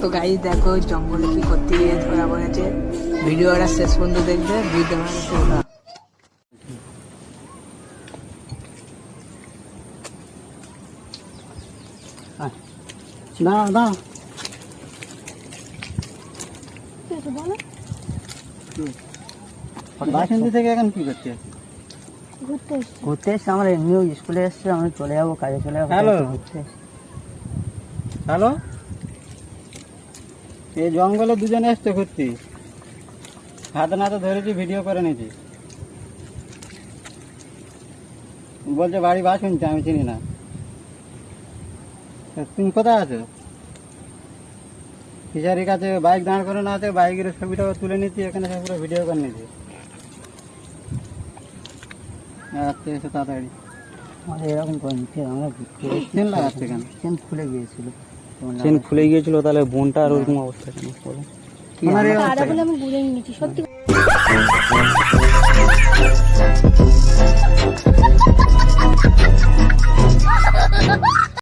তো গাই দেখো জঙ্গলে কি করতে গিয়ে ধরা পড়েছে। ভিডিওটা শেষ পর্যন্ত দেখবে বুঝতে পারবে না না বাসন্তী থেকে এখন কি করতে ঘুরতে এসছে। আমরা এমনিও স্কুলে এসছে আমরা চলে যাব কাজে চলে যাব। হ্যালো এই জঙ্গলে দুজনে এসছে ঘুরতে। হাতে নাতে ধরেছি ভিডিও করে নিয়েছি। বলছে বাড়ি বাস শুনছে আমি চিনি না। তুমি কোথায় আছো? ফিশারির কাছে বাইক দাঁড় করে না আছে বাইকের ছবিটা তুলে নিচ্ছি এখানে সব পুরো ভিডিও করে নিয়েছি। আচ্ছা এসে তাড়াতাড়ি। এরকম করে আমরা চেন লাগাচ্ছে কেন? চেন খুলে গিয়েছিল। চেন খুলে গিয়েছিল তাহলে বোনটা আর ওরকম অবস্থা কেন বলো? আমি বুঝে নিয়েছি সত্যি